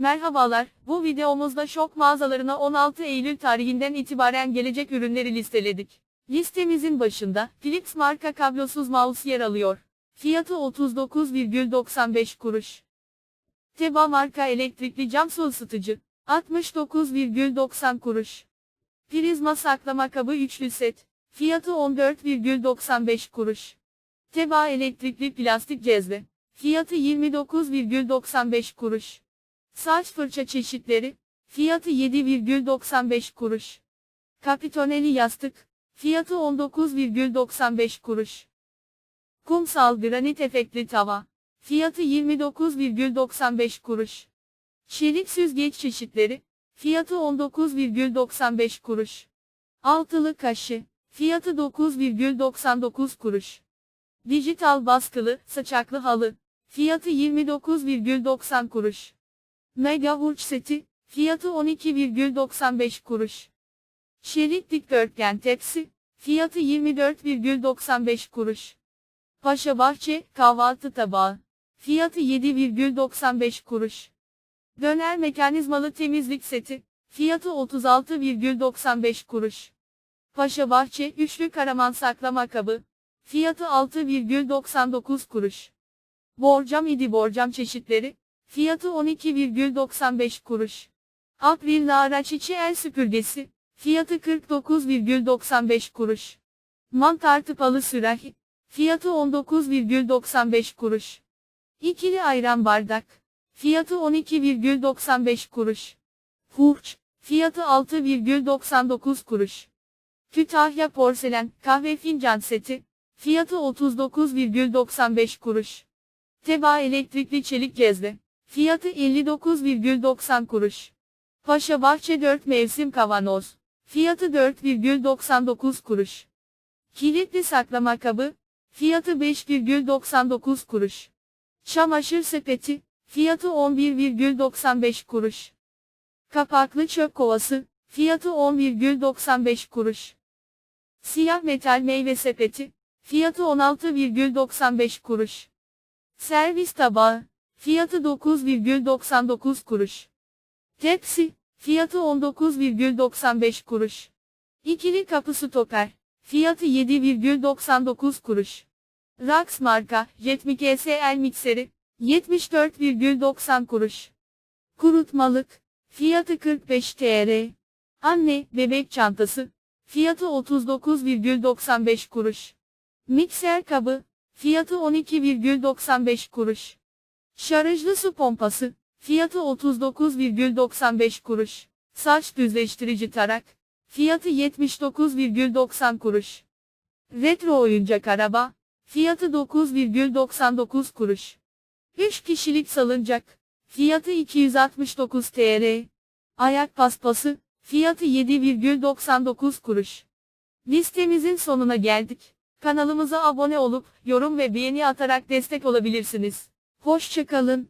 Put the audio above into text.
Merhabalar, bu videomuzda şok mağazalarına 16 Eylül tarihinden itibaren gelecek ürünleri listeledik. Listemizin başında, Philips marka kablosuz mouse yer alıyor. Fiyatı 39,95 kuruş. Teba marka elektrikli cam su ısıtıcı, 69,90 kuruş. Prizma saklama kabı üçlü set, fiyatı 14,95 kuruş. Teba elektrikli plastik cezve, fiyatı 29,95 kuruş. Saç fırça çeşitleri, fiyatı 7,95 kuruş. Kapitoneli yastık, fiyatı 19,95 kuruş. Kumsal granit efektli tava, fiyatı 29,95 kuruş. Çelik süzgeç çeşitleri, fiyatı 19,95 kuruş. Altılı kaşı, fiyatı 9,99 kuruş. Dijital baskılı, saçaklı halı, fiyatı 29,90 kuruş. Mega Hurç seti, fiyatı 12,95 kuruş. Çelik dikdörtgen tepsi, fiyatı 24,95 kuruş. Paşa Bahçe, kahvaltı tabağı, fiyatı 7,95 kuruş. Döner mekanizmalı temizlik seti, fiyatı 36,95 kuruş. Paşa Bahçe, üçlü karaman saklama kabı, fiyatı 6,99 kuruş. Borcam idi borcam çeşitleri, Fiyatı 12,95 kuruş. April araç içi el süpürgesi. Fiyatı 49,95 kuruş. Mantar tıpalı sürahi. Fiyatı 19,95 kuruş. İkili ayran bardak. Fiyatı 12,95 kuruş. Hurç. Fiyatı 6,99 kuruş. Kütahya porselen kahve fincan seti. Fiyatı 39,95 kuruş. Teba elektrikli çelik cezve. Fiyatı 59,90 kuruş. Paşa Bahçe 4 mevsim kavanoz. Fiyatı 4,99 kuruş. Kilitli saklama kabı. Fiyatı 5,99 kuruş. Çamaşır sepeti. Fiyatı 11,95 kuruş. Kapaklı çöp kovası. Fiyatı 11,95 kuruş. Siyah metal meyve sepeti. Fiyatı 16,95 kuruş. Servis tabağı. Fiyatı 9,99 kuruş. Tepsi, fiyatı 19,95 kuruş. İkili kapı stoper, fiyatı 7,99 kuruş. Rax marka, Jetmik SL mikseri, 74,90 kuruş. Kurutmalık, fiyatı 45 TL. Anne, bebek çantası, fiyatı 39,95 kuruş. Mikser kabı, fiyatı 12,95 kuruş. Şarjlı su pompası, fiyatı 39,95 kuruş. Saç düzleştirici tarak, fiyatı 79,90 kuruş. Retro oyuncak araba, fiyatı 9,99 kuruş. 3 kişilik salıncak, fiyatı 269 TL. Ayak paspası, fiyatı 7,99 kuruş. Listemizin sonuna geldik. Kanalımıza abone olup, yorum ve beğeni atarak destek olabilirsiniz. Hoşçakalın.